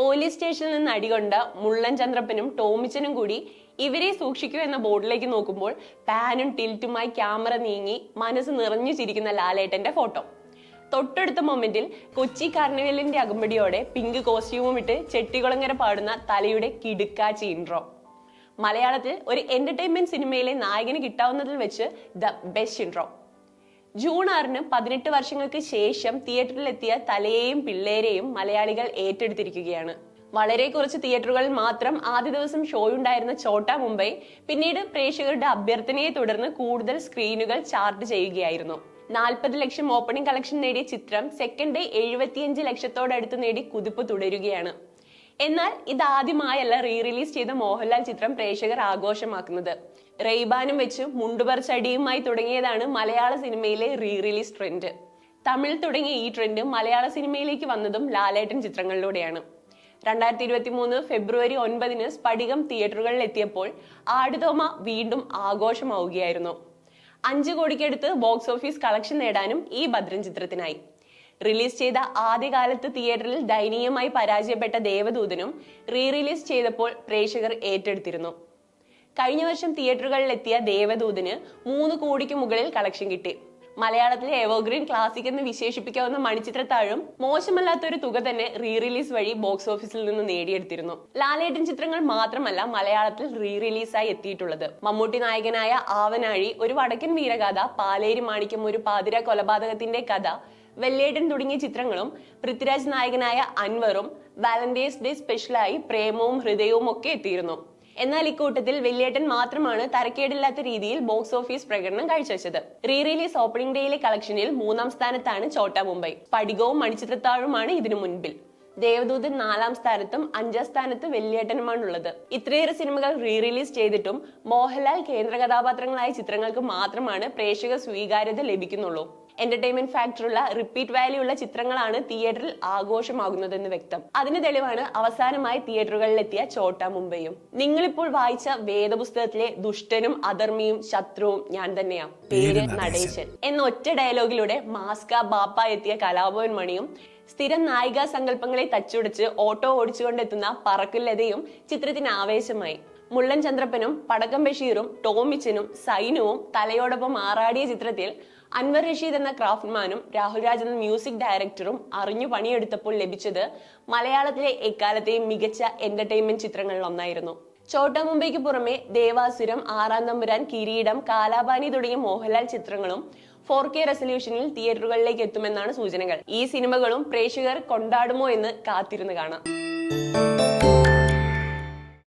Police സ്റ്റേഷനിൽ നിന്ന് അടികൊണ്ട മുള്ളൻ ചന്ദ്രപ്പനും ടോമിച്ചനും കൂടി ഇവരെ സൂക്ഷിക്കൂ എന്ന ബോർഡിലേക്ക് നോക്കുമ്പോൾ പാനും ടിൽറ്റുമായി ക്യാമറ നീങ്ങി മനസ്സ് നിറഞ്ഞു ചിരിക്കുന്ന ലാലേട്ടന്റെ ഫോട്ടോ. തൊട്ടടുത്ത മൊമെന്റിൽ കൊച്ചി കാർണിവലിന്റെ അകമ്പടിയോടെ പിങ്ക് കോസ്റ്റ്യൂമും ഇട്ട് ചെട്ടികുളങ്ങര പാടുന്ന തലയുടെ കിടുക്കാച്ചി ഇൻട്രോ മലയാളത്തിൽ ഒരു എന്റർടൈൻമെന്റ് സിനിമയിലെ നായകന് കിട്ടാവുന്നതിൽ വെച്ച് ദ ബെസ്റ്റ് ഇൻട്രോ ജൂൺ ആറിന് പതിനെട്ട് വർഷങ്ങൾക്ക് ശേഷം തിയേറ്ററിലെത്തിയ തലയെയും പിള്ളേരെയും മലയാളികൾ ഏറ്റെടുത്തിരിക്കുകയാണ്. വളരെ കുറച്ച് തിയേറ്ററുകളിൽ മാത്രം ആദ്യ ദിവസം ഷോ ഉണ്ടായിരുന്ന ചോട്ട മുംബൈ പിന്നീട് പ്രേക്ഷകരുടെ അഭ്യർത്ഥനയെ തുടർന്ന് കൂടുതൽ സ്ക്രീനുകൾ ചാർട്ട് ചെയ്യുകയായിരുന്നു. നാൽപ്പത് ലക്ഷം ഓപ്പണിംഗ് കളക്ഷൻ നേടിയ ചിത്രം സെക്കൻഡ് ഡേ എഴുപത്തിയഞ്ച് ലക്ഷത്തോടടുത്ത് നേടി കുതിപ്പ് തുടരുകയാണ്. എന്നാൽ ഇതാദ്യമായല്ല റീ റിലീസ് ചെയ്ത മോഹൻലാൽ ചിത്രം പ്രേക്ഷകർ ആഘോഷമാക്കുന്നത്. റെയ്ബാനും വെച്ച് മുണ്ടുപറച്ചടിയുമായി തുടങ്ങിയതാണ് മലയാള സിനിമയിലെ റീ റിലീസ് ട്രെൻഡ് തമിഴ് തുടങ്ങിയ ഈ ട്രെൻഡ് മലയാള സിനിമയിലേക്ക് വന്നതും ലാലേട്ടൻ ചിത്രങ്ങളിലൂടെയാണ്. രണ്ടായിരത്തി ഇരുപത്തി മൂന്ന് ഫെബ്രുവരി ഒൻപതിന് സ്ഫടികം തിയേറ്ററുകളിൽ എത്തിയപ്പോൾ ആടുതോമ വീണ്ടും ആഘോഷമാവുകയായിരുന്നു. അഞ്ചു കോടിക്കടുത്ത് ബോക്സ് ഓഫീസ് കളക്ഷൻ നേടാനും ഈ ഭദ്രൻ ചിത്രത്തിനായി. റിലീസ് ചെയ്ത ആദ്യകാലത്ത് തിയേറ്ററിൽ ദയനീയമായി പരാജയപ്പെട്ട ദേവദൂതനും റീ റിലീസ് ചെയ്തപ്പോൾ പ്രേക്ഷകർ ഏറ്റെടുത്തിരുന്നു. കഴിഞ്ഞ വർഷം തിയേറ്ററുകളിൽ എത്തിയ ദേവദൂതന് മൂന്ന് കോടിക്ക് മുകളിൽ കളക്ഷൻ കിട്ടി. മലയാളത്തിലെ എവർഗ്രീൻ ക്ലാസിക് എന്ന് വിശേഷിപ്പിക്കാവുന്ന മണിച്ചിത്രത്താഴും മോശമല്ലാത്തൊരു തുക തന്നെ റീ റിലീസ് വഴി ബോക്സ് ഓഫീസിൽ നിന്ന് നേടിയെടുത്തിരുന്നു. ലാലേട്ടൻ ചിത്രങ്ങൾ മാത്രമല്ല മലയാളത്തിൽ റീ റിലീസായി എത്തിയിട്ടുള്ളത്. മമ്മൂട്ടി നായകനായ ആവനാഴി ഒരു വടക്കൻ വീരകഥ പാലേരി മാണിക്യം ഒരു പാതിര കൊലപാതകത്തിന്റെ കഥ വെല്ലേട്ടൻ തുടങ്ങിയ ചിത്രങ്ങളും പൃഥ്വിരാജ് നായകനായ അൻവറും വാലന്റൈൻസ് ഡേ സ്പെഷ്യലായി പ്രേമവും ഹൃദയവും ഒക്കെ എത്തിയിരുന്നു. എന്നാൽ ഇക്കൂട്ടത്തിൽ വെല്ലേട്ടൻ മാത്രമാണ് തരക്കേടില്ലാത്ത രീതിയിൽ ബോക്സ് ഓഫീസ് പ്രകടനം കാഴ്ചവെച്ചത്. റീ റിലീസ് ഓപ്പണിംഗ് ഡേയിലെ കളക്ഷനിൽ മൂന്നാം സ്ഥാനത്താണ് ചോട്ടാ മുംബൈ. പടികവും മണിച്ചിത്രത്താഴുമാണ് ഇതിനു മുൻപിൽ. ദേവദൂതൻ നാലാം സ്ഥാനത്തും അഞ്ചാം സ്ഥാനത്ത് വെള്ളിയേട്ടനുമാണുള്ളത്. ഇത്രയേറെ സിനിമകൾ റീ റിലീസ് ചെയ്തിട്ടും മോഹൻലാൽ കേന്ദ്ര കഥാപാത്രങ്ങളായ ചിത്രങ്ങൾക്ക് മാത്രമാണ് പ്രേക്ഷക സ്വീകാര്യത ലഭിക്കുന്നുള്ളൂ. എന്റർടൈൻമെന്റ് ഫാക്ടറുള്ള റിപ്പീറ്റ് വാല്യൂ ഉള്ള ചിത്രങ്ങളാണ് തിയേറ്ററിൽ ആഘോഷമാകുന്നതെന്ന് വ്യക്തം. അതിന് തെളിവാണ് അവസാനമായി തിയേറ്ററുകളിലെത്തിയ ചോട്ട മുംബൈയും. നിങ്ങളിപ്പോൾ വായിച്ച വേദപുസ്തകത്തിലെ ദുഷ്ടനും അധർമ്മിയും ശത്രുവും ഞാൻ തന്നെയാണ് പേര് നടേശൻ. എന്ന ഒറ്റ ഡയലോഗിലൂടെ മാസ്ക ബാപ്പ എത്തിയ കലാഭവൻ മണിയും സ്ഥിരം നായികാ സങ്കല്പങ്ങളെ തച്ചുടച്ച് ഓട്ടോ ഓടിച്ചുകൊണ്ടെത്തുന്ന പറക്കുലതയും ചിത്രത്തിന് ആവേശമായി. മുള്ളൻ ചന്ദ്രപ്പനും പടക്കം ബഷീറും ടോമിച്ചനും സൈനുവും തലയോടൊപ്പം ആറാടിയ ചിത്രത്തിൽ അൻവർ റഷീദ് എന്ന ക്രാഫ്റ്റ്മാനും രാഹുൽ രാജ് എന്ന മ്യൂസിക് ഡയറക്ടറും അറിഞ്ഞു പണിയെടുത്തപ്പോൾ ലഭിച്ചത് മലയാളത്തിലെ എക്കാലത്തെയും മികച്ച എന്റർടൈൻമെന്റ് ചിത്രങ്ങളിൽ ഒന്നായിരുന്നു. ചോട്ട മുംബൈക്ക് പുറമെ ദേവാസുരം ആറാം തമ്പുരാൻ കിരീടം കാലാപാനി തുടങ്ങിയ മോഹൻലാൽ ചിത്രങ്ങളും ഫോർ കെ റെസൊല്യൂഷനിൽ തിയേറ്ററുകളിലേക്ക് എത്തുമെന്നാണ് സൂചനകൾ. ഈ സിനിമകളും പ്രേക്ഷകർ കൊണ്ടാടുമോ എന്ന് കാത്തിരുന്ന് കാണാം.